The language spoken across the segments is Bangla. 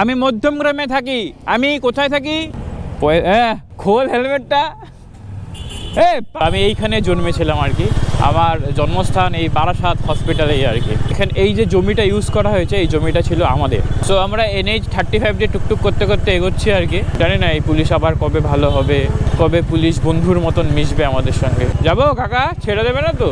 আমি মধ্যম গ্রামে থাকি। আমি কোথায় থাকি? হ্যাঁ খোল হেলমেটটা। আমি এইখানে জন্মেছিলাম আর কি। আমার জন্মস্থান এই বারাসাত হসপিটালেই আর কি। এখানে এই যে জমিটা ইউজ করা হয়েছে, এই জমিটা ছিল আমাদের। সো আমরা এনএইচ থার্টি ফাইভ দিয়ে টুকটুক করতে করতে এগোচ্ছি আর কি। জানি না, এই পুলিশ আবার কবে ভালো হবে, কবে পুলিশ বন্ধুর মতন মিশবে আমাদের সঙ্গে। যাব, কাকা? ছেড়ে দেবে না তো?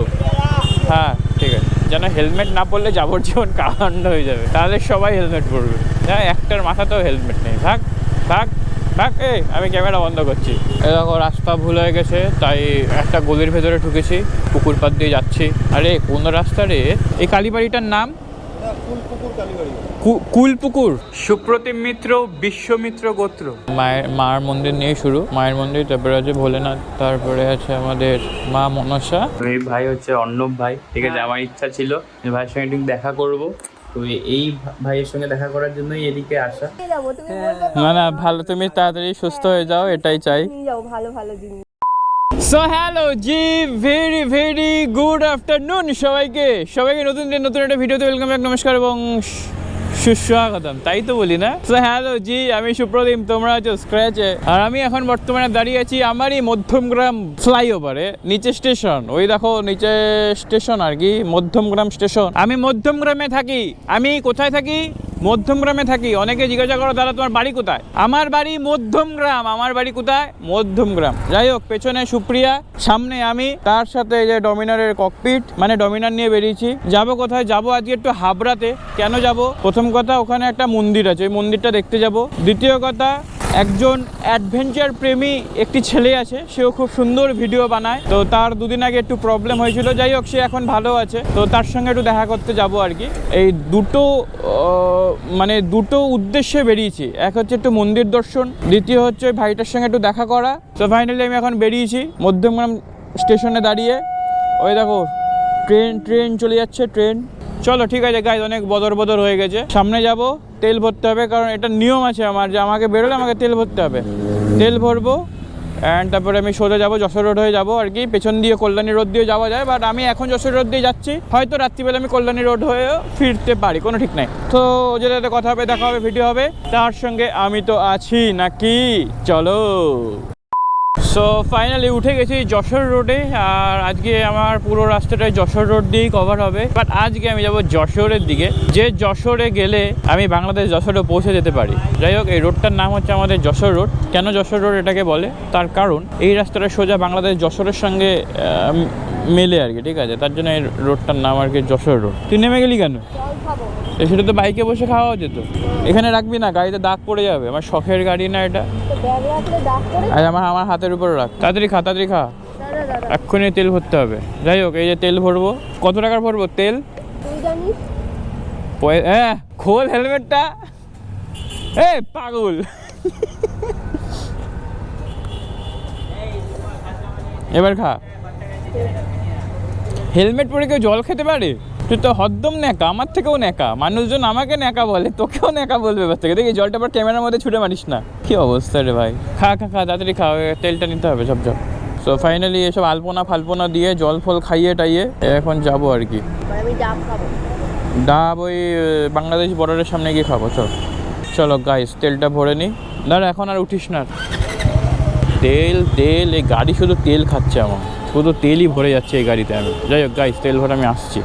হ্যাঁ ঠিক আছে। যেন হেলমেট না পরলে যাবজ্জীবন কাণ্ড হয়ে যাবে। তাহলে সবাই হেলমেট পরবে। হ্যাঁ একটার মাথাতেও হেলমেট নেই। থাক থাক থাক এই, আমি ক্যামেরা বন্ধ করছি। এরকম রাস্তা ভুল হয়ে গেছে, তাই একটা গলির ভেতরে ঢুকেছি, পুকুর পাড় দিয়ে যাচ্ছি। আরে, কোন রাস্তা রে? এই কালীবাড়িটার নাম? কু- কুলপুকুর। সুপ্রতিম মিত্র বিশ্বমিত্র গোত্র। মায়ের মার মন্দির নিয়ে শুরু। মায়ের মন্দির তারপরে আছে ভোলেনাথ তারপরে আছে আমাদের মা মনসা। এই ভাই হচ্ছে অর্ণব ভাই ঠিক আছে আমার ইচ্ছা ছিল ভাইয়ের সঙ্গে একদিন দেখা করব। তো এই ভাইয়ের সঙ্গে দেখা করার জন্যই এদিকে আসা। বলবে না না ভালো তুমি তাড়াতাড়ি সুস্থ হয়ে যাও এটাই চাই। ভালো ভালো জিনিস। সো হ্যালো জি ভেরি ভেরি গুড আফটারনুন সবাইকে। সবাইকে নতুন দিন নতুন একটা ভিডিওতে ওয়েলকাম ব্যাক নমস্কার এবং সুস্বাগতম। তাই তো বলি না? তো হ্যালো জি, আমি সুপ্রদীপ, তোমরা আছো স্ক্র্যাচে আর আমি এখন বর্তমানে দাঁড়িয়ে আছি আমারই মধ্যমগ্রাম ফ্লাইওভারে নিচে স্টেশন। ওই দেখো, নিচে স্টেশন আর কি, মধ্যমগ্রাম স্টেশন। আমি মধ্যমগ্রামে থাকি। আমি কোথায় থাকি? মধ্যমগ্রামে থাকি, অনেকে জিজ্ঞাসা করো দাদা তোমার বাড়ি কোথায়? আমার বাড়ি মধ্যমগ্রাম, আমার বাড়ি কোথায়? মধ্যমগ্রাম। যাই হোক, পেছনে সুপ্রিয়া, সামনে আমি, তার সাথে যে ডমিনারের ককপিট মানে ডমিনার নিয়ে বেরিয়েছি। যাব কোথায়? যাব আজকে একটু হাবড়াতে। কেন যাব? প্রথম কথা, ওখানে একটা মন্দির আছে, ওই মন্দিরটা দেখতে যাব। দ্বিতীয় কথা একজন অ্যাডভেঞ্চার প্রেমী একটি ছেলে আছে, সেও খুব সুন্দর ভিডিও বানায়। তো তার দুদিন আগে একটু প্রবলেম হয়েছিল, যাই হোক, সে এখন ভালো আছে। তো তার সঙ্গে একটু দেখা করতে যাব আর কি। এই দুটো মানে দুটো উদ্দেশ্যে বেরিয়েছি। এক হচ্ছে একটু মন্দির দর্শন, দ্বিতীয় হচ্ছে ওই ভাইটার সঙ্গে একটু দেখা করা। তো ফাইনালি আমি এখন বেরিয়েছি, মধ্যমগ্রাম স্টেশনে দাঁড়িয়ে। ওই দেখো ট্রেন ট্রেন চলে যাচ্ছে ট্রেন চলো, ঠিক আছে গাইজ অনেক বদর বদর হয়ে গেছে। সামনে যাব। তেল ভরতে হবে, কারণ এটা নিয়ম আছে আমার যে আমাকে বেরোলে আমাকে তেল ভরতে হবে। তেল ভরবো অ্যান্ড তারপরে আমি সোজা যাব, যশোর রোড হয়ে যাব আর কি। পেছন দিয়ে কল্যাণী রোড দিয়ে যাওয়া যায় বাট আমি এখন যশোর রোড দিয়ে যাচ্ছি। হয়তো রাত্রিবেলা আমি কল্যাণী রোড হয়ে ফিরতে পারি, কোনো ঠিক নাই। তো যেটাতে কথা হবে, দেখা হবে ভিডিও হবে, তার সঙ্গে আমি তো আছি, নাকি? চলো। সো ফাইনালি উঠে গেছি যশোর রোডে আর আজকে আমার পুরো রাস্তাটাই যশোর রোড দিয়েই কভার হবে। বাট আজকে আমি যাব যশোরের দিকে। যে যশোরে গেলে আমি বাংলাদেশ যশোরে পৌঁছে যেতে পারি। যাই হোক এই রোডটার নাম হচ্ছে আমাদের যশোর রোড কেন যশোর রোড এটাকে বলে? তার কারণ এই রাস্তাটা সোজা বাংলাদেশ যশোরের সঙ্গে মেলে আর কি ঠিক আছে? তার জন্য এই রোডটার নাম আর কি যশোর রোড তুই নেমে গেলি কেন? সেটা তো বাইকে বসে খাওয়া যেত এখানে রাখবি না গাড়িতে দাগ পড়ে যাবে। আমার শখের গাড়ি না এটা। আজ আমার আমার হাতের উপরে রাখ। তাড়াতাড়ি খা তাড়াতাড়ি খা। এক্ষুনি তেল ভরতে হবে। যাই হোক এই যে তেল ভরবো। কত টাকার ভরবো তেল? হ্যাঁ খোল হেলমেটটা। এ পাগল। এবার খা। হেলমেট পরে কেউ জল খেতে পারে? তুই তো হদ্দম ন্যাকা আমার থেকেও ন্যাকা। মানুষজন আমাকে ন্যাকা বলে তোকেও ন্যাকা বলবে এবার থেকে। দেখি জলটা আবার ক্যামেরার মধ্যে ছুটে মারিস না। কি অবস্থা রে ভাই? খা খা খা তাড়াতাড়ি খা তেলটা নিতে হবে সব সব সো ফাইনালি এসব আলপনা ফালপনা দিয়ে জল ফল খাইয়ে টাইয়ে এখন যাব আর কি। আমি ডাব ওই বাংলাদেশ বর্ডারের সামনে গিয়ে খাব চল। চলো গাইস তেলটা ভরে নি। দাঁড়া এখন আর উঠিস না। তেল তেল এই গাড়ি শুধু তেল খাচ্ছে আমার। শুধু তেলই ভরে যাচ্ছে এই গাড়িতে আমি। যাই হোক গাইস তেল ভরে আমি আসছি।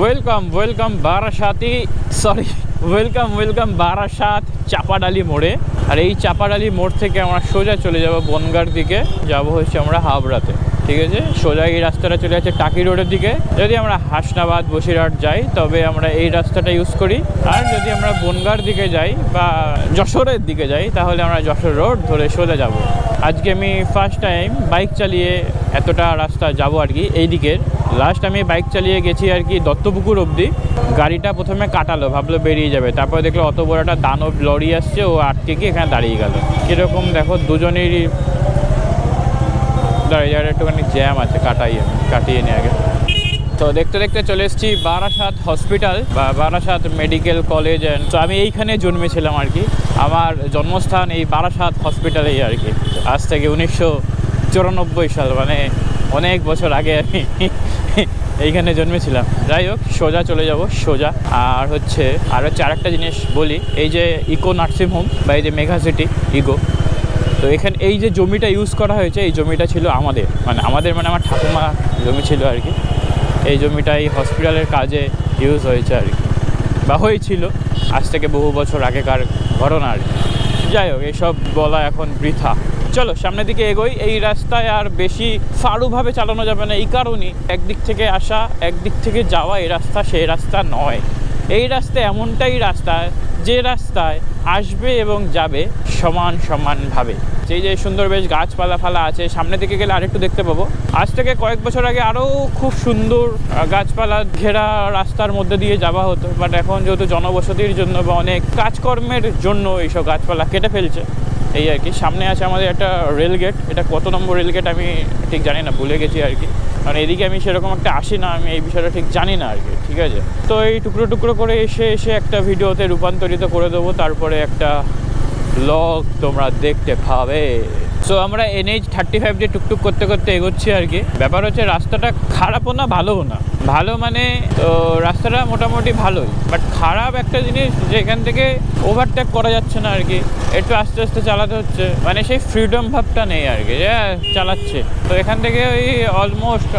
Welcome welcome বারাসাতি sorry welcome welcome Barasat Chapadali মোড়ে আর এই চাপাডালি মোড় থেকে আমরা সোজা চলে যাব বনগার দিকে। যাব হচ্ছে আমরা হাবড়াতে। ঠিক আছে? সোজা এই রাস্তাটা চলে যাচ্ছে টাকি রোডের দিকে। যদি আমরা হাসনাবাদ, বসিরহাট যাই, তবে আমরা এই রাস্তাটা ইউজ করি। আর যদি আমরা বনগার দিকে যাই বা যশোরের দিকে যাই, তাহলে আমরা যশোর রোড ধরে সোজা যাব। আজকে আমি ফার্স্ট টাইম বাইক চালিয়ে এতটা রাস্তা যাব আর কি, এই দিকের। লাস্ট আমি বাইক চালিয়ে গেছি আর কি দত্তপুকুর অবধি। গাড়িটা প্রথমে কাটালো, ভাবলো বেরিয়ে যাবে। তারপরে দেখল অত বড় একটা দানব লরি আসছে, ও আটকে গিয়ে এখানে দাঁড়িয়ে গেল। কীরকম দেখো, দুজনেরই দাঁড়িয়ে একটুখানি জ্যাম আছে, কাটাই কাটিয়ে নিয়ে আগে তো দেখতে দেখতে চলে এসেছি বারাসাত হসপিটাল বা বারাসাত মেডিকেল কলেজ অ্যান্ড তো আমি এইখানে জন্মেছিলাম আর কি। আমার জন্মস্থান এই বারাসাত হসপিটালেই আর কি। আজ থেকে উনিশশো চুরানব্বই সাল মানে অনেক বছর আগে আমি এইখানে জন্মেছিলাম। যাই হোক, সোজা চলে যাব, সোজা। আর হচ্ছে আর হচ্ছে আরেকটা জিনিস বলি, এই যে ইকো নার্সিং হোম বা এই যে মেঘা সিটি, ইগো। তো এখানে, এই যে জমিটা ইউজ করা হয়েছে, এই জমিটা ছিল আমাদের। মানে আমাদের মানে আমার ঠাকুমা জমি ছিল আর কি। এই জমিটা এই হসপিটালের কাজে ইউজ হয়েছে আর কি। বা হয়েছিল, আজ থেকে বহু বছর আগেকার ঘটনা আর কি। যাই হোক এইসব বলা এখন বৃথা। চলো, সামনের দিকে এগোই। এই রাস্তায় আর বেশি ফাড়ুভাবে চালানো যাবে না, এই কারণেই। একদিক থেকে আসা, একদিক থেকে যাওয়া, এই রাস্তা সেই রাস্তা নয়। এই রাস্তা এমনটাই রাস্তা যে রাস্তায় আসবে এবং যাবে সমান সমানভাবে সেই যে সুন্দর বেশ গাছপালা ফালা আছে, সামনের দিকে গেলে আরেকটু দেখতে পাবো। আজ থেকে কয়েক বছর আগে আরও খুব সুন্দর গাছপালা ঘেরা রাস্তার মধ্যে দিয়ে যাওয়া হতো। বাট এখন যেহেতু জনবসতির জন্য বা অনেক কাজকর্মের জন্য এইসব গাছপালা কেটে ফেলছে, এই আর কি। সামনে আছে আমাদের একটা রেল গেট। এটা কত নম্বর রেল গেট আমি ঠিক জানি না, ভুলে গেছি আর কি। কারণ এদিকে আমি সেরকম একটা আসি না, আমি এই বিষয়টা ঠিক জানি না আর কি, ঠিক আছে? তো এই টুকরো টুকরো করে এসে এসে একটা ভিডিওতে রূপান্তরিত করে দেবো, তারপরে একটা ব্লগ তোমরা দেখতে পাবে। সো আমরা এনএইচ থার্টি ফাইভ দিয়ে টুকটুক করতে করতে এগোচ্ছি আর কি। ব্যাপার হচ্ছে রাস্তাটা খারাপও না ভালোও না। ভালো মানে তো রাস্তাটা মোটামুটি ভালোই। বাট খারাপ একটা জিনিস যে এখান থেকে ওভারটেক করা যাচ্ছে না আর কি। একটু আস্তে আস্তে চালাতে হচ্ছে। মানে সেই ফ্রিডম ভাবটা নেই আর কি। হ্যাঁ, চালাচ্ছে। তো এখান থেকে ওই অলমোস্ট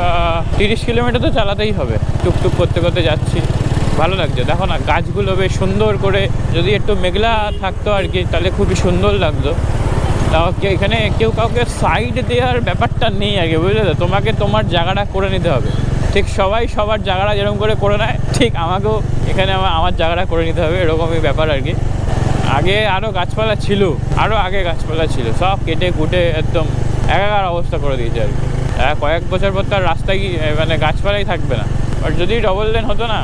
তিরিশ কিলোমিটার তো চালাতেই হবে। টুকটুক করতে করতে যাচ্ছি। ভালো লাগছে। দেখো না গাছগুলো বেশ সুন্দর করে যদি একটু মেঘলা থাকতো আর কি তাহলে খুবই সুন্দর লাগতো। তাও এখানে কেউ কাউকে সাইড দেওয়ার ব্যাপারটা নেই কি বুঝলে? তো তোমাকে তোমার জায়গাটা করে নিতে হবে। ঠিক সবাই সবার জায়গাটা যেরকম করে করে নেয়, ঠিক আমাকেও এখানে আমার আমার জায়গাটা করে নিতে হবে, এরকমই ব্যাপার আর কি। আগে আরও গাছপালা ছিল আরও আগে গাছপালা ছিল, সব কেটে কুটে একদম একাকার অবস্থা করে দিয়েছে আর কি। কয়েক বছর পর তার রাস্তায় মানে গাছপালাই থাকবে না। আর যদি ডবল লেন হতো না,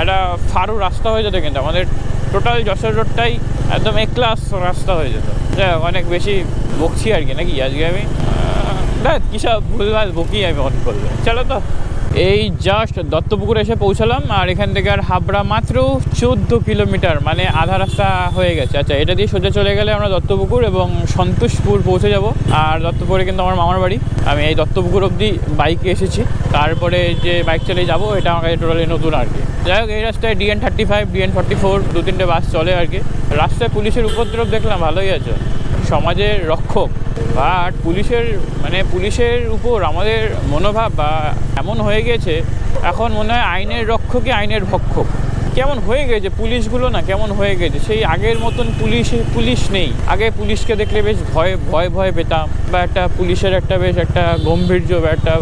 একটা ফারু রাস্তা হয়ে যেত কিন্তু, আমাদের টোটাল যশোর রোডটাই একদম এক ক্লাস রাস্তা হয়ে যেত। যাই অনেক বেশি বকছি আর কি নাকি আজকে আমি? দেখ কী সব ভুলভাল বকি আমি অন করলে চলো তো। এই জাস্ট দত্তপুকুর এসে পৌঁছালাম, আর এখান থেকে আর হাবড়া মাত্র চোদ্দ কিলোমিটার মানে আধা রাস্তা হয়ে গেছে। আচ্ছা এটা দিয়ে সোজা চলে গেলে আমরা দত্তপুকুর এবং সন্তোষপুর পৌঁছে যাব। আর দত্তপুরে কিন্তু আমার মামার বাড়ি। আমি এই দত্তপুকুর অবধি বাইকে এসেছি। তারপরে যে বাইক চালিয়ে যাব, এটা আমার কাছে টোটালি নতুন আর কি। যাই হোক, এই রাস্তায় DN thirty five DN forty four দু তিনটে বাস চলে আর কি। রাস্তায় পুলিশের উপদ্রব দেখলাম, ভালোই আছে। সমাজের রক্ষক। বাট পুলিশের মানে পুলিশের উপর আমাদের মনোভাব বা এমন হয়ে গেছে, এখন মনে হয় আইনের রক্ষকই আইনের ভক্ষক। কেমন হয়ে গেছে পুলিশগুলো না, কেমন হয়ে গেছে? সেই আগের মতন পুলিশ পুলিশ নেই। আগে পুলিশকে দেখলে বেশ ভয় ভয় ভয় পেতাম বা একটা পুলিশের একটা বেশ একটা গম্ভীর্য বা একটা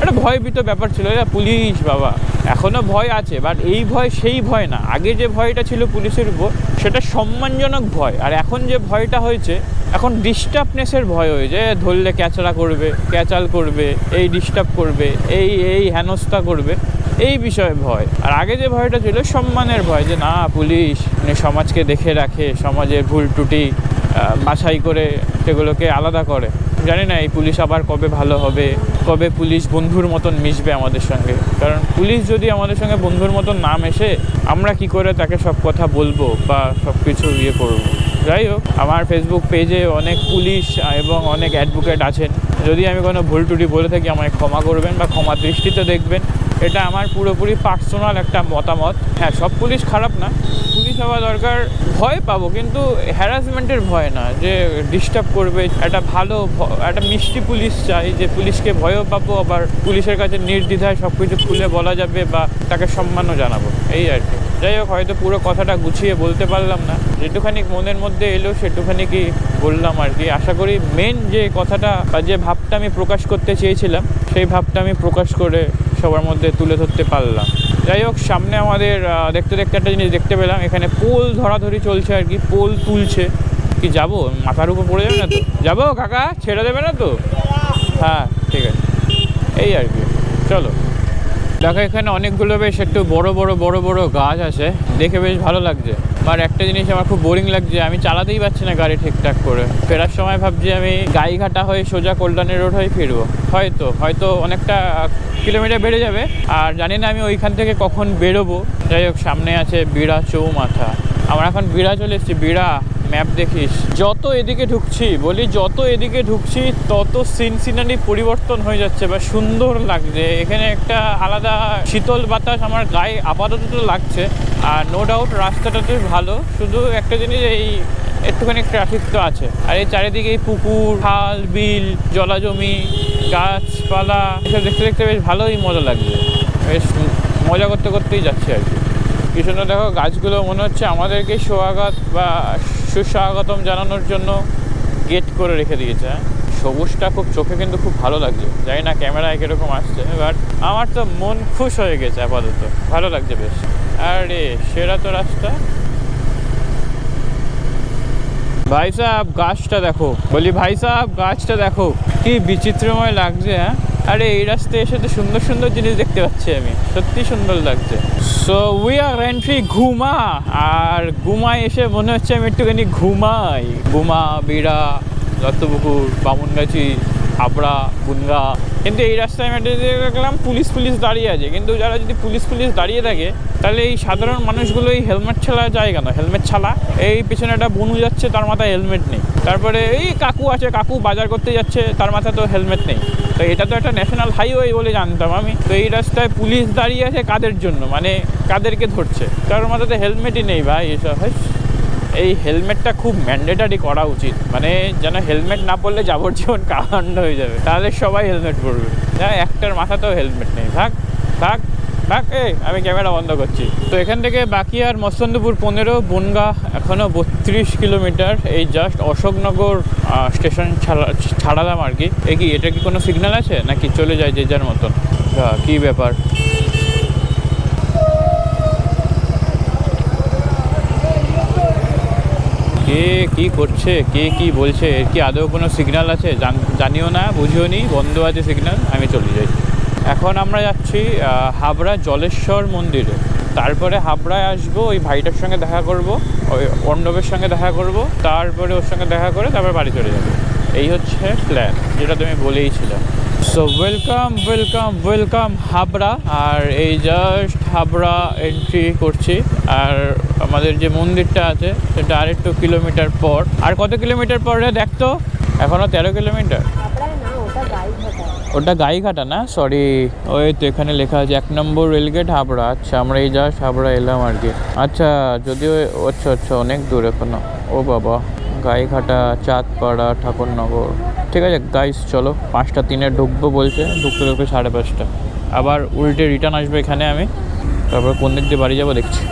একটা ভয়ভীত ব্যাপার ছিল। পুলিশ বাবা। এখনও ভয় আছে, বাট এই ভয় সেই ভয় না। আগে যে ভয়টা ছিল পুলিশের উপর সেটা সম্মানজনক ভয়। আর এখন যে ভয়টা হয়েছে এখন ডিস্টার্বনেসের ভয় হয়ে হয়েছে ধরলে ক্যাচড়া করবে ক্যাচাল করবে এই ডিস্টার্ব করবে এই এই হেনস্থা করবে এই বিষয়ে ভয়। আর আগে যে ভয়টা ছিল সম্মানের ভয় যে না পুলিশ মানে সমাজকে দেখে রাখে সমাজের ভুল আহ, বাছাই করে সেগুলোকে আলাদা করে। জানি না এই পুলিশ আবার কবে ভালো হবে, কবে পুলিশ বন্ধুর মতন মিশবে আমাদের সঙ্গে। কারণ পুলিশ যদি আমাদের সঙ্গে বন্ধুর মতন না মেশে, আমরা কি করে তাকে সব কথা বলব বা সব কিছু ইয়ে করব? যাই হোক, আমার ফেসবুক পেজে অনেক পুলিশ এবং অনেক অ্যাডভোকেট আছেন। যদি আমি কোনো ভুল টুটি বলে থাকি, আমায় ক্ষমা করবেন বা ক্ষমা দৃষ্টিতে দেখবেন। এটা আমার পুরোপুরি পার্সোনাল একটা মতামত। হ্যাঁ সব পুলিশ খারাপ না। পুলিশ হওয়া দরকার, ভয় পাবো, কিন্তু হ্যারাসমেন্টের ভয় না, যে ডিস্টার্ব করবে, একটা ভালো একটা মিষ্টি পুলিশ চাই, যে পুলিশকে ভয়ও পাবো, আবার পুলিশের কাছে নির্দ্বিধায় সব কিছু খুলে বলা যাবে বা তাকে সম্মানও জানাব, এই আর কি। যাই হোক, হয়তো পুরো কথাটা গুছিয়ে বলতে পারলাম না। যেটুখানি মনের মধ্যে এলো, সেটুখানি কি বললাম আর কি। আশা করি মেন যে কথাটা বা যে ভাবটা আমি প্রকাশ করতে চেয়েছিলাম, সেই ভাবটা আমি প্রকাশ করে সবার মধ্যে তুলে ধরতে পারলাম। যাই হোক, সামনে আমাদের দেখতে দেখতে একটা জিনিস দেখতে পেলাম। এখানে পোল ধরাধরি চলছে আর কি, পোল তুলছে। কি, যাব? মাথার উপর পড়ে যাবে না তো? যাব, কাকা? ছেড়ে দেবে না তো? হ্যাঁ ঠিক আছে। এই আর কি। চলো। দেখো, এখানে অনেকগুলো বেশ একটু বড় বড় বড় বড় গাছ আছে। দেখে বেশ ভালো লাগছে। আর একটা জিনিস আমার খুব বোরিং লাগছে, আমি চালাতেই পারছি না গাড়ি ঠিকঠাক করে। ফেরার সময় ভাবছি আমি গাইঘাটা হয়ে সোজা কল্যাণী রোড হয়ে ফিরবো। হয়তো হয়তো অনেকটা কিলোমিটার বেড়ে যাবে। আর জানি না আমি ওইখান থেকে কখন বেরোবো। যাই হোক, সামনে আছে বিড়া চৌমাথা আমরা এখন বিড়া চলে এসেছি, বিড়া। ম্যাপ দেখিস। যত এদিকে ঢুকছি, বলি যত এদিকে ঢুকছি, তত সিন সিনারি পরিবর্তন হয়ে যাচ্ছে বা সুন্দর লাগছে। এখানে একটা আলাদা শীতল বাতাস আমার গায়ে আপাতত তো লাগছে। আর নো ডাউট রাস্তাটাতে ভালো। শুধু একটা জিনিস, এই একটুখানি ট্রাফিক তো আছে। আর এই চারিদিকে এই পুকুর, খাল, বিল, জলাজমি, গাছপালা, এসব দেখতে দেখতে বেশ ভালোই মজা লাগছে। বেশ মজা করতে করতেই যাচ্ছে আর কি। পিছনে দেখো গাছগুলো মনে হচ্ছে আমাদেরকে স্বাগত বা সুস্বাগতম জানানোর জন্য গেট করে রেখে দিয়েছে হ্যাঁ? সবুজটা খুব চোখে কিন্তু খুব ভালো লাগছে। জানি না ক্যামেরায় কীরকম আসছে বাট আমার তো মন খুশ হয়ে গেছে আপাতত। ভালো লাগছে বেশ। আরে, সেরা তো রাস্তা। ভাই সাহেব, গাছটা দেখো। বলি, ভাই সাহেব, গাছটা দেখো। কি বিচিত্রময় লাগছে হ্যাঁ? আরে, এই রাস্তায় এসে তো সুন্দর সুন্দর জিনিস দেখতে পাচ্ছি আমি। সত্যি সুন্দর লাগছে। সো উই আর এন্ট্রি ঘুমা। আর ঘুমায় এসে মনে হচ্ছে আমি একটুখানি ঘুমাই। ঘুমা, বিড়া দত্তপুকুর বামুনগাছি হাবড়া বুনগা কিন্তু এই রাস্তায় জায়গায় দেখলাম পুলিশ পুলিশ দাঁড়িয়ে আছে। কিন্তু যারা যদি পুলিশ পুলিশ দাঁড়িয়ে থাকে, তাহলে এই সাধারণ মানুষগুলো এই হেলমেট ছাড়া যায় কেন? হেলমেট ছাড়া? এই পিছনে একটা বনু যাচ্ছে, তার মাথায় হেলমেট নেই। তারপরে এই কাকু আছে, কাকু বাজার করতে যাচ্ছে, তার মাথায় তো হেলমেট নেই। তো এটা তো একটা ন্যাশনাল হাইওয়ে বলে জানতাম আমি। তো এই রাস্তায় পুলিশ দাঁড়িয়ে আছে কাদের জন্য? মানে কাদেরকে ধরছে? তার মাথায় তো হেলমেটই নেই ভাই এসব। হ্যাঁ এই হেলমেটটা খুব ম্যান্ডেটারি করা উচিত। মানে যেন হেলমেট না পরলে যাবজ্জীবন কাণ্ড হয়ে যাবে। তাহলে সবাই হেলমেট পরবে। হ্যাঁ একটার মাথাতেও হেলমেট নেই। থাক থাক থাক, এই, আমি ক্যামেরা বন্ধ করছি। তো এখান থেকে বাকি আর মস্তন্দপুর পনেরো, বনগা এখনও বত্রিশ কিলোমিটার। এই জাস্ট অশোকনগর স্টেশন ছাড়া, ছাড়ালাম আর কি। এ কি, এটা কি কোনো সিগন্যাল আছে? নাকি চলে যায় যে যার মতন? কি ব্যাপার? কে কি করছে, কে কি বলছে, এর কি আদৌ কোনো সিগন্যাল আছে? জান- জানিও না, বুঝিও নি, বন্ধ আছে সিগন্যাল আমি চলে যাই। এখন আমরা যাচ্ছি হাবড়া জলেশ্বর মন্দিরে। তারপরে হাবড়ায় আসব, ওই ভাইটার সঙ্গে দেখা করব, ওই অর্ণবের সঙ্গে দেখা করব, তারপরে ওর সঙ্গে দেখা করে তারপর বাড়ি চলে যাব। এই হচ্ছে প্ল্যান যেটা তুমি বলেইছিলে so welcome welcome welcome Habra আর এই জাস্ট হাবড়া এন্ট্রি করছি। আর আমাদের যে মন্দিরটা আছে, সেটা আরেকটু কিলোমিটার পর। আর কত কিলোমিটার পরে দেখতো এখনও তেরো কিলোমিটার ওটা গাইঘাটা না? সরি ওই তো এখানে লেখা আছে এক নম্বর রেলগেট হাবড়া আচ্ছা আমরা এই জাস্ট হাবড়া এলাম আর কি। আচ্ছা যদিও আচ্ছা আচ্ছা অনেক দূর এখনও। ও বাবা, গাইঘাটা, চাঁদপাড়া, ঠাকুরনগর। ঠিক আছে গাইস চলো, পাঁচটা তিনে ঢুকবো বলছে, ঢুকতে ঢুকতে সাড়ে পাঁচটা। আবার উল্টে রিটার্ন আসব এখানে আমি। তারপর কোন দিক দিয়ে বাড়ি যাব দেখছি।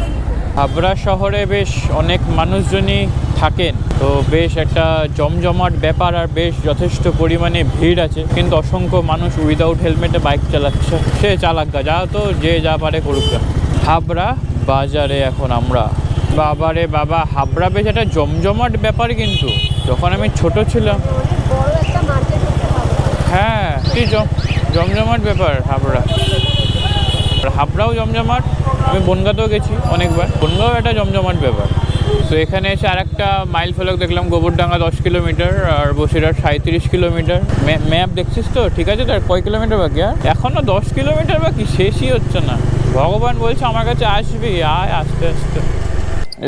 হাবড়া শহরে বেশ অনেক মানুষজনই থাকেন। তো বেশ একটা জমজমাট ব্যাপার আর বেশ যথেষ্ট পরিমাণে ভিড় আছে। কিন্তু অসংখ্য মানুষ উইদাউট হেলমেটে বাইক চালাচ্ছে। সে চালাক গা, যা তো যে যা পারে করুক। হাবড়া বাজারে এখন আমরা। বাবারে বাবা, হাবড়া বেশ একটা জমজমাট ব্যাপার কিন্তু। যখন আমি ছোট ছিলাম অনেক বড় একটা মার্কেট হচ্ছে হাবড়া হ্যাঁ কি জম, জমজমাট ব্যাপার, হাবড়া। হাবড়াও জমজমাট, আমি বনগাতেও গেছি অনেকবার। বনগাঁও একটা জমজমাট ব্যাপার। তো এখানে এসে আরেকটা মাইল ফলক দেখলাম, গোবরডাঙ্গা দশ কিলোমিটার আর বসিরহাট সাঁত্রিশ কিলোমিটার। ম্যাপ দেখছিস তো? ঠিক আছে তার কয় কিলোমিটার বাকি? আর এখনও দশ কিলোমিটার বাকি? শেষই হচ্ছে না। ভগবান বলছে আমার কাছে আসবি, আয় আস্তে আস্তে।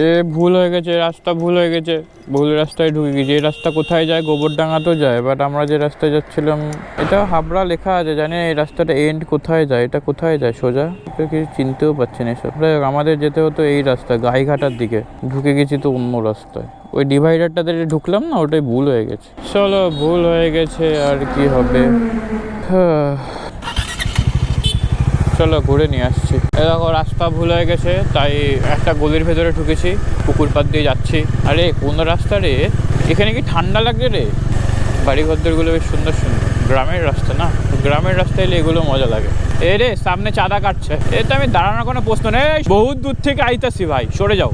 এ ভুল হয়ে গেছে, রাস্তা ভুল হয়ে গেছে। ভুল রাস্তায় ঢুকে গেছি। এই রাস্তা কোথায় যায় গোবরডাঙ্গাতেও যায় বাট আমরা যে রাস্তায় যাচ্ছিলাম, এটা হাবড়া লেখা আছে, জানি এই রাস্তাটা এন্ড কোথায় যায়, এটা কোথায় যায়, সোজা? এটা কিছু চিনতেও পারছি না এসব। আমাদের যেতে হতো এই রাস্তা, গাইঘাটার দিকে। ঢুকে গেছি তো অন্য রাস্তায়। ওই ডিভাইডারটাতে ঢুকলাম না, ওটাই ভুল হয়ে গেছে। চলো, ভুল হয়ে গেছে, আর কি হবে? হ্যাঁ। চলো ঘুরে নিয়ে আসছি। এ দেখো, রাস্তা ভুল হয়ে গেছে, তাই একটা গলির ভেতরে ঢুকেছি, পুকুর পাড় দিয়ে যাচ্ছি। আরে, কোন রাস্তা রে? এখানে কি ঠান্ডা লাগছে রে? বাড়ি ঘরদরগুলো বেশ সুন্দর সুন্দর। গ্রামের রাস্তা না? গ্রামের রাস্তায় এলে এগুলো মজা লাগে। এ রে, সামনে চাঁদা কাটছে। এ তো আমি দাঁড়ানোর কোনো প্রশ্ন নেই। বহুত দূর থেকে আইতাছি ভাই, সরে যাও।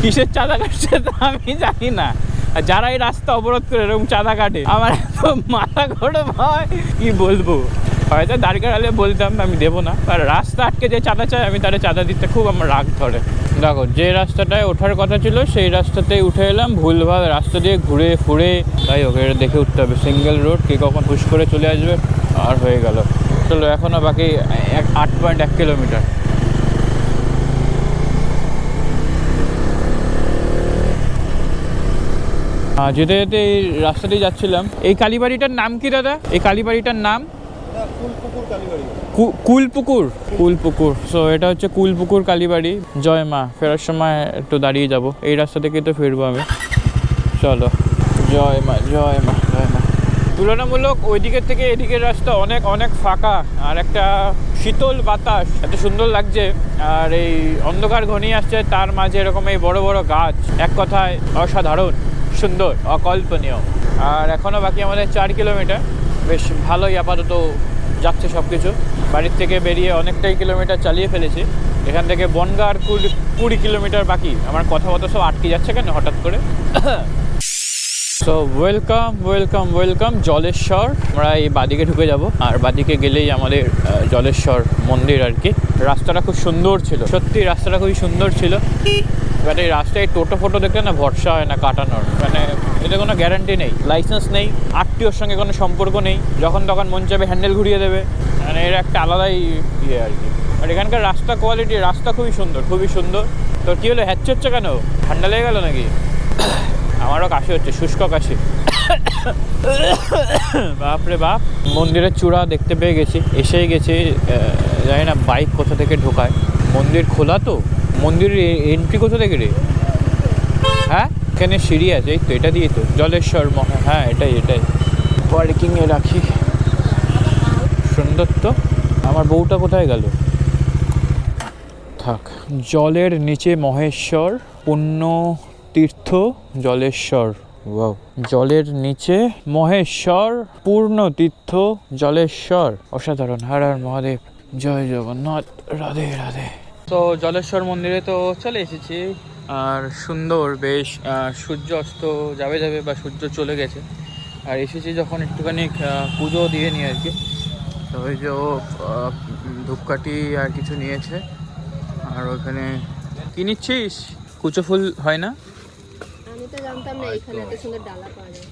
কিসের চাঁদা কাটছে আমি জানি না। যারা এই রাস্তা অবরোধ করে এরকম চাঁদা কাটে, আমার এত মাথা ঘোরে ভাই। কি বলব? হয়তো দাঁড় কাটালে বলতাম, আমি দেবো না। আর রাস্তা আটকে যে চাঁদা চায়, আমি তারা চাঁদা দিতে খুব আমার রাগ ধরে। দেখো, যে রাস্তাটায় ওঠার কথা ছিল, সেই রাস্তাতেই উঠে এলাম, ভুলভাল রাস্তা দিয়ে ঘুরে ফুরে। তাই ওকে এটা দেখে উঠতে হবে। সিঙ্গেল রোড, কে কখন হুশ করে চলে আসবে, আর হয়ে গেল। চলো এখনও বাকি এক, আট পয়েন্ট এক কিলোমিটার যেতে যেতে এই রাস্তা দিয়ে যাচ্ছিলাম। এই কালীবাড়িটার নাম কি, দাদা? এই কালীবাড়িটার নাম? কুলপুকুর কুলপুকুর সো এটা হচ্ছে কুলপুকুর কালীবাড়ি। জয় মা, ফেরার সময় একটু দাঁড়িয়ে যাব। এই রাস্তা থেকে তো ফিরবো আমি। চলো। জয় মা জয় মা জয় মা। তুলনামূলক ওই দিকের থেকে এদিকের রাস্তা অনেক অনেক ফাঁকা। আর একটা শীতল বাতাস। এত সুন্দর লাগছে। আর এই অন্ধকার ঘনিয়ে আসছে, তার মাঝে এরকম এই বড় বড় গাছ। এক কথায় অসাধারণ, সুন্দর, অকল্পনীয়। আর এখনও বাকি আমাদের চার কিলোমিটার। বেশ ভালোই আপাতত যাচ্ছে সব কিছু বাড়ির থেকে বেরিয়ে অনেকটাই কিলোমিটার চালিয়ে ফেলেছি। এখান থেকে বনগা আর কুড়ি কুড়ি কিলোমিটার বাকি। আমার কথা মতো সব আটকে যাচ্ছে কেন হঠাৎ করে? So welcome welcome welcome Jaleswar. আমরা এই বাদিকে ঢুকে যাব। আর বাদিকে গেলেই আমাদের জলেশ্বর মন্দির আর কি। রাস্তাটা খুব সুন্দর ছিল। সত্যি রাস্তাটা খুবই সুন্দর ছিল। বাট এই রাস্তায় টোটো ফোটো দেখলে না ভরসা হয় না কাটানোর। মানে এতে কোনো গ্যারান্টি নেই। লাইসেন্স নেই, আত্মীয়র সঙ্গে কোনো সম্পর্ক নেই। যখন তখন মন চাবে হ্যান্ডেল ঘুরিয়ে দেবে। মানে এর একটা আলাদাই ইয়ে আর কি। আর এখানকার রাস্তা কোয়ালিটি রাস্তা খুবই সুন্দর খুবই সুন্দর। তো কী হলো, হ্যাচ্ছে হচ্ছে কেন? ঠান্ডা লেগে গেল নাকি? আমারও কাশি হচ্ছে, শুষ্ক কাশি। বাপরে বাপ। মন্দিরের চূড়া দেখতে পেয়ে গেছি, এসেই গেছি জানি না বাইক কোথা থেকে ঢোকায়। মন্দির খোলা তো? মন্দিরের এন্ট্রি কোথা থেকে রে? হ্যাঁ? এখানে সিঁড়ি আছে এই তো এটা দিয়ে তো জলেশ্বর মহা হ্যাঁ এটাই এটাই। পার্কিংয়ে রাখি। সুন্দর তো। আমার বউটা কোথায় গেল? থাক জলের নিচে মহেশ্বর পুণ্য তীর্থ জলেশ্বর। ওয়াও জলের নিচে মহেশ্বর পূর্ণ তীর্থ জলেশ্বর। অসাধারণ হার হার মহাদেব। জয় জগন্নাথ রাধে রাধে। তো জলেশ্বর মন্দিরে তো চলে এসেছি। আর সুন্দর বেশ সূর্য অস্ত যাবে যাবে বা সূর্য চলে গেছে। আর এসেছি যখন একটুখানি পুজো দিয়ে নিই আর কি। তো ওই যে ও ধূপকাঠি আর কিছু নিয়েছে। আর ওখানে কি নিচ্ছিস? কুচো ফুল হয় না? আমি তো জানতাম না এখানে এত সুন্দর ডালা পাওয়া যায়।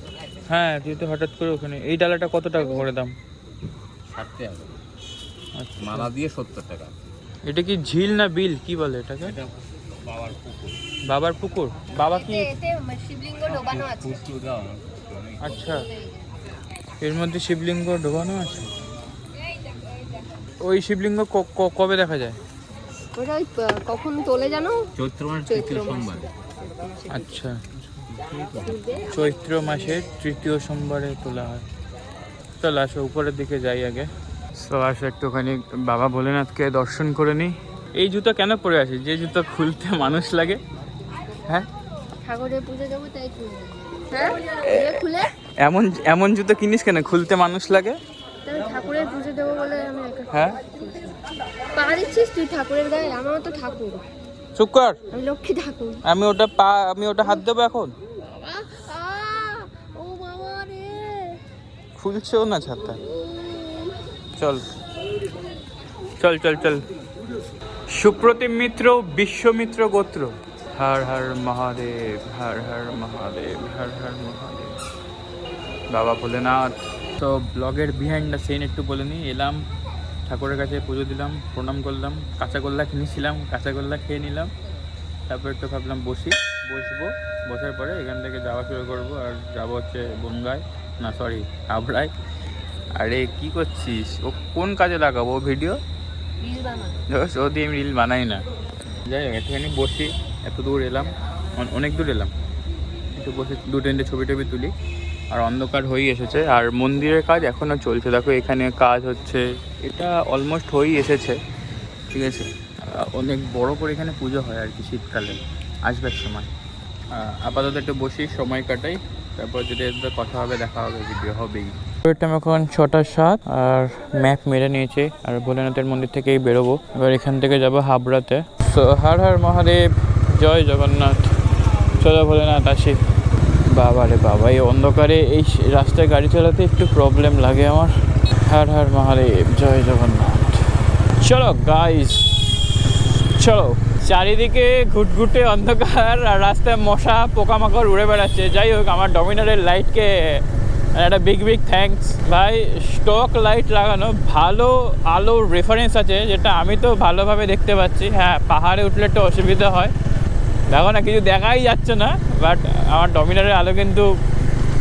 হ্যাঁ তুই তো হঠাৎ করে ওখানে এই ডালাটা কত টাকা করে দাম? ষাট টাকা। আচ্ছা। মালা দিয়ে সত্তর টাকা। এটা কি ঝিল না বিল? কি বলে এটাকে? বাবার পুকুর। বাবার পুকুর? বাবা কি? শিবলিঙ্গ ডোবানো আছে। আচ্ছা। এর মধ্যে শিবলিঙ্গ ডোবানো আছে? ওই শিবলিঙ্গ কবে দেখা যায়? ওটা কখন তোলে জানো? চৈত্র মাস তৃতীয় সোমবার। আচ্ছা। চৈত্র মাসের তৃতীয় সোমবারে তোলা হয়। চল আসো উপরের দিকে যাই আগে। আসো একটুখানি। বাবা ভোলেনাথকে দর্শন করে নিই এই জুতো কেন পরে আছিস যে জুতো খুলতে মানুষ লাগে। হ্যাঁ? ঠাকুরের পুজো দেবো তাই খুলে হ্যাঁ? খুলে? এমন এমন জুতো কিনিস কেন? খুলতে মানুষ লাগে। ঠাকুরের পুজো দেবো বলে আমি হ্যাঁ? পা দিচ্ছিস তুই ঠাকুরের গায়ে? আমার তো ঠাকুর। চুপ কর। আমি লক্ষ্মী ঠাকুর। আমি ওটা পা আমি ওটা হাত দেবো এখন? খুলছেও না ছাতা চল। চল চল চল। সুপ্রতিম মিত্র, বিশ্বমিত্র গোত্র। হর হর মহাদেব, হর হর মহাদেব, হর হর মহাদেব। বাবা ভোলেনাথ। তো ব্লগের বিহাইন্ড দ্য সিন একটু বলে নিই। এলাম, ঠাকুরের কাছে পুজো দিলাম, প্রণাম করলাম কাঁচাগোল্লা কিনেছিলাম কাঁচাগোল্লা খেয়ে নিলাম। তারপর একটু ভাবলাম বসি, বসবো। বসার পরে এখান থেকে যাওয়া শুরু করব। আর যাব হচ্ছে বনগায়। না সরি হাবড়ায়। আরে কি করছিস? ও কোন কাজে লাগাবো? ও ভিডিও ও দিয়ে আমি রিল বানাই না। যাই হোক একটুখানি বসি। এত দূর এলাম। অনেক দূর এলাম। একটু বসে দু তিনটে ছবি টবি তুলি। আর অন্ধকার হয়েই এসেছে। আর মন্দিরের কাজ এখনও চলছে। দেখো এখানে কাজ হচ্ছে। এটা অলমোস্ট হয়েই এসেছে। ঠিক আছে? অনেক বড় করে এখানে পুজো হয় আর কি শীতকালে। আসবে এক সময়। আপাতত একটু বসি সময় কাটাই। তারপর যদি কথা হবে দেখা হবে ভিডিও হবেই। টাইম এখন ছটা সাত আর ম্যাপ মেরে নিয়েছি। আর ভোলেনাথের মন্দির থেকেই বেরোবো। এবার এখান থেকে যাব হাবড়াতে। তো হর হর মহাদেব, জয় জগন্নাথ। চলো ভোলেনাথ, আসি। বাবা রে বাবা, এই অন্ধকারে এই রাস্তায় গাড়ি চালাতে একটু প্রবলেম লাগে আমার। হর হর মহাদেব, জয় জগন্নাথ। চলো গাইস চলো। চারিদিকে ঘুটঘুটে অন্ধকার আর রাস্তায় মশা পোকামাকড় উড়ে বেড়াচ্ছে। যাই হোক, আমার ডমিনারের লাইটকে একটা বিগ বিগ থ্যাঙ্কস ভাই স্টক লাইট লাগানো, ভালো আলোর রেফারেন্স আছে, যেটা আমি তো ভালোভাবে দেখতে পাচ্ছি। হ্যাঁ পাহাড়ে উঠলে একটু অসুবিধা হয়। দেখো না, কিছু দেখাই যাচ্ছে না বাট আমার ডমিনারের আলো কিন্তু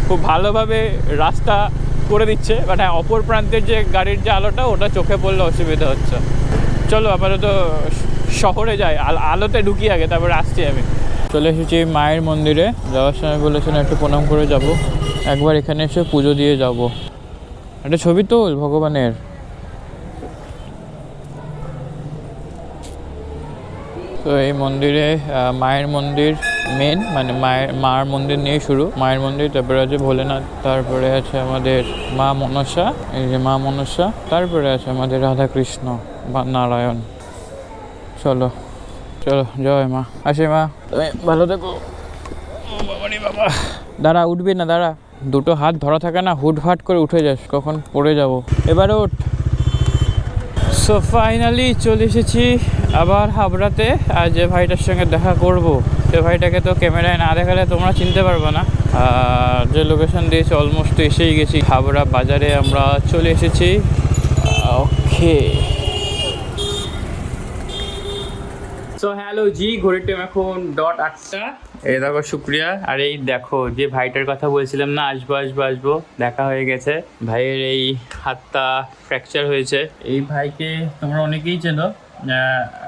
খুব ভালোভাবে রাস্তা করে দিচ্ছে। বাট হ্যাঁ অপর প্রান্তের যে গাড়ির যে আলোটা, ওটা চোখে পড়লে অসুবিধা হচ্ছে। চলো, আপাতত শহরে যাই। আল- আলোতে ঢুকি আগে, তারপরে আসছি আমি। চলে এসেছি মায়ের মন্দিরে। যাওয়ার সময় বলেছেন একটু প্রণাম করে যাব। একবার এখানে এসে পুজো দিয়ে যাব। একটা ছবি তোল ভগবানের। তো এই মন্দিরে মায়ের মন্দির মেন মানে মায়ের মার মন্দির নিয়ে শুরু। মায়ের মন্দির তারপরে আছে ভোলেনাথ তারপরে আছে আমাদের মা মনসা এই যে মা মনসা তারপরে আছে আমাদের রাধা কৃষ্ণ বা নারায়ণ। চলো চলো জয় মা। আসি মা। তুমি ভালো থেকো। বাবা। দাঁড়া উঠবি না দাঁড়া। দুটো হাত ধরা থাকে না, হুট হাট করে উঠে যাস, কখন পড়ে যাব। এবারে ওঠ। সো ফাইনালি চলে এসেছি আবার হাবড়াতে। আর যে ভাইটার সঙ্গে দেখা করব, সে ভাইটাকে তো ক্যামেরায় না দেখালে তোমরা চিনতে পারবে না। আর যে লোকেশন দিয়েছে অলমোস্ট এসেই গেছি। হাবড়া বাজারে আমরা চলে এসেছি। ওকে সো হ্যালো জি ঘড়ির টাইম এখন ডট আটটা। এই দেখো শুক্রিয়া। আর এই দেখো যে ভাইটার কথা বলছিলাম না আসব আসব আসব দেখা হয়ে গেছে। ভাইয়ের এই হাতটা ফ্র্যাকচার হয়েছে। এই ভাইকে তোমরা অনেকেই চেনো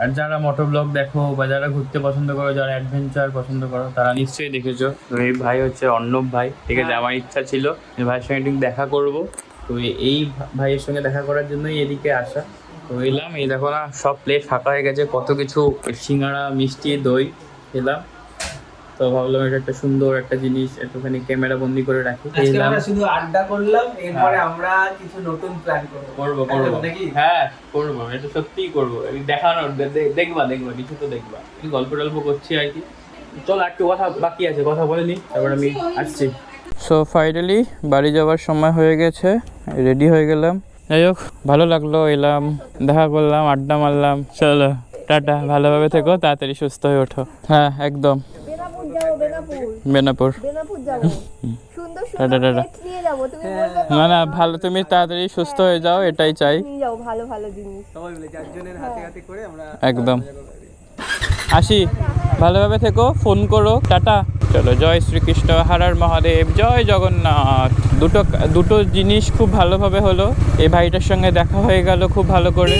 আর যারা মোটর ব্লগ দেখো বা যারা ঘুরতে পছন্দ করো যারা অ্যাডভেঞ্চার পছন্দ করো তারা নিশ্চয়ই দেখেছ। তো এই ভাই হচ্ছে অর্ণব ভাই। ঠিক আছে আমার ইচ্ছা ছিল ভাইয়ের সঙ্গে একদিন দেখা করব। তো এই ভাইয়ের সঙ্গে দেখা করার জন্যই এদিকে আসা। তো এলাম এই দেখো না সব প্লেট ফাঁকা হয়ে গেছে। কত কিছু সিঙ্গাড়া মিষ্টি দই খেলাম। তো ভাবলাম এটা একটা সুন্দর একটা জিনিস একটুখানি ক্যামেরা বন্দি করে রাখি। আজকে আমরা শুধু আড্ডা করলাম এরপরে হ্যাঁ। আমরা কিছু নতুন প্ল্যান করব। করব করব। নাকি? হ্যাঁ করব এটা সত্যিই করব। এই দেখানোর দে- দে- দেখবা দেখবা কিছু তো দেখবা। গল্প টল্প করছি আর কি। চল একটু কথা বাকি আছে কথা বলে নি। তারপর আমি আসছি। সো ফাইনালি বাড়ি যাওয়ার সময় হয়ে গেছে। রেডি হয়ে গেলাম। যাই হোক ভালো লাগল এলাম দেখা করলাম আড্ডা মারলাম। চলো টাটা। ভালোভাবে থেকো তাড়াতাড়ি সুস্থ হয়ে ওঠো। হ্যাঁ একদম। বেনাপুর। সুন্দর টাটা, সুন্দর নিয়ে যাব। তুমি না না ভালো তুমি তাড়াতাড়ি সুস্থ হয়ে যাও এটাই চাই। নিয়ে ভালো ভালো জিনিস। সবাই মিলে চারজনের হাতে হাতে করে আমরা একদম। আসি ভালোভাবে থেকো ফোন করো টাটা। চলো জয় শ্রীকৃষ্ণ হারার মহাদেব জয় জগন্নাথ। দুটো দুটো জিনিস খুব ভালোভাবে হলো। এই ভাইটার সঙ্গে দেখা হয়ে গেল খুব ভালো করে।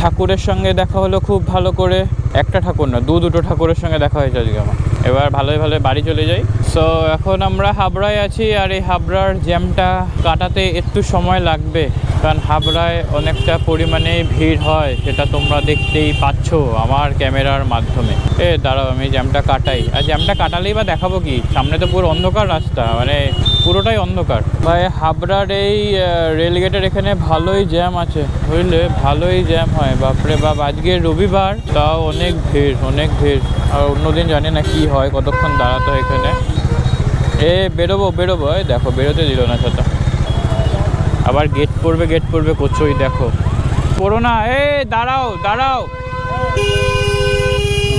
ঠাকুরের সঙ্গে দেখা হলো খুব ভালো করে। একটা ঠাকুর না দু দুটো ঠাকুরের সঙ্গে দেখা হয়েছে আজকে আমার। এবার ভালোই ভালো বাড়ি চলে যাই। সো এখন আমরা হাবড়ায় আছি আর এই হাবড়ার জ্যামটা কাটাতে একটু সময় লাগবে, কারণ হাবড়ায় অনেকটা পরিমাণে ভিড় হয়, সেটা তোমরা দেখতেই পাচ্ছ আমার ক্যামেরার মাধ্যমে। এ, দাঁড়াও, আমি জ্যামটা কাটাই। আর জ্যামটা কাটালেই বা দেখাবো কি? সামনে তো পুরো অন্ধকার রাস্তা মানে পুরোটাই অন্ধকার। ভাই, হাবড়ার এই রেলগেটের এখানে ভালোই জ্যাম আছে। বুঝলে? ভালোই জ্যাম হয়। বাপরে বাপ, আজকে রবিবার, তাও অনেক ভিড় অনেক ভিড়। আর অন্যদিন জানি না কি হয়, কতক্ষণ দাঁড়াতে এখানে? এ, বেরোবো বেরোবো। দেখো, বেরোতে দিল না সেটা আবার গেট পড়বে গেট পড়বে করছোই দেখো। পড়ো না, এ, দাঁড়াও দাঁড়াও।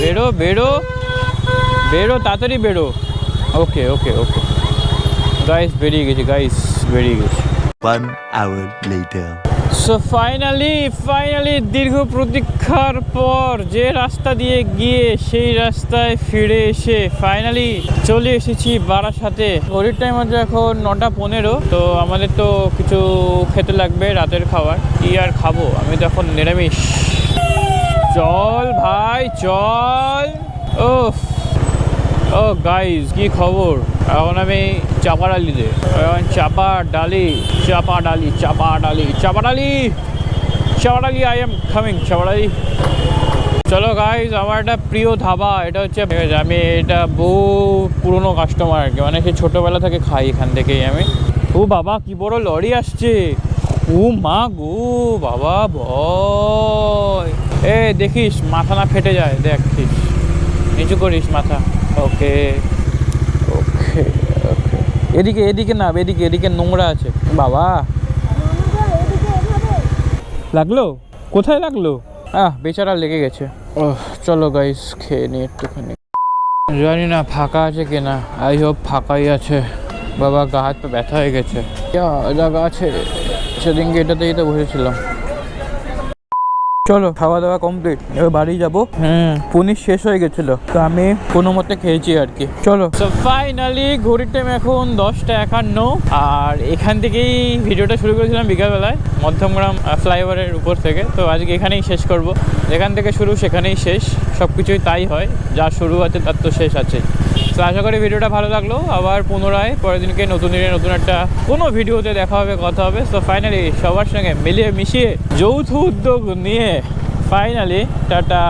বেরো বেরো বেরো, তাড়াতাড়ি বেরো। ওকে ওকে ওকে। গাইস বেরিয়ে গেছি গাইস বেরিয়ে গেছি। One hour later. So finally finally দীর্ঘ প্রতীক্ষার পর যে রাস্তা দিয়ে গিয়ে সেই রাস্তায় ফিরে এসে ফাইনালি চলে এসেছি বারাসাতে। ঘড়ির টাইম হচ্ছে এখন নটা পনেরো, তো আমাদের তো কিছু খেতে লাগবে, রাতের খাবার। কি আর খাব? আমি তো এখন নিরামিষ। চল ভাই, চল। ও ও গাইজ কি খবর? এখন আমি চাপা এখন ডালি, চাপা ডালি চাপা ডালি চাপা ডালি চাপা ডালি আই এম কামিং চাপা ডালি। চলো গাইজ আমার একটা প্রিয় ধাবা, এটা হচ্ছে আমি এটা বহু পুরনো কাস্টমার আর কি মানে সেই ছোটোবেলা থেকে খাই এখান থেকেই আমি। ও বাবা, কি বড় লরি আসছে। ও মা গো, বাবা ভয় এ দেখিস, মাথা না ফেটে যায় দেখিস। নিচু করিস মাথা। ওকে এদিকে এদিকে না, এদিকে এদিকে নোংরা আছে। বাবা। লাগল? কোথায় লাগল? আহ, বেচারা লেগে গেছে। ও চলো গাইস খেয়ে নি একটুখানি। জানি না ফাঁকা আছে কিনা। আই হোপ ফাঁকাই আছে। বাবা, গা হাত ব্যথা হয়ে গেছে। জায়গা আছে, সেদিনকে এটাতেই তো বসেছিলাম। চলো খাওয়া দাওয়া কমপ্লিট এবার বাড়ি যাব। হুম। পনির শেষ হয়ে গেছিল তো আমি কোনো মতে খেয়েছি আর কি। চলো। ফাইনালি ঘড়ির টাইম এখন দশটা একান্ন আর এখান থেকেই ভিডিওটা শুরু করেছিলাম বিকালবেলায় মধ্যমগ্রাম ফ্লাইওভারের উপর থেকে। তো আজকে এখানেই শেষ করব। যেখান থেকে শুরু সেখানেই শেষ। সব কিছুই তাই হয় যা শুরু আছে তার তো শেষ আছে তো আশা করি ভিডিওটা ভালো লাগল। আবার পুনরায় পরের দিনকে নতুন দিনে নতুন একটা কোনো ভিডিওতে দেখা হবে, কথা হবে। তো ফাইনালি সবার সঙ্গে মিলিয়ে মিশিয়ে যৌথ উদ্যোগ নিয়ে ফাইনালি টাটা।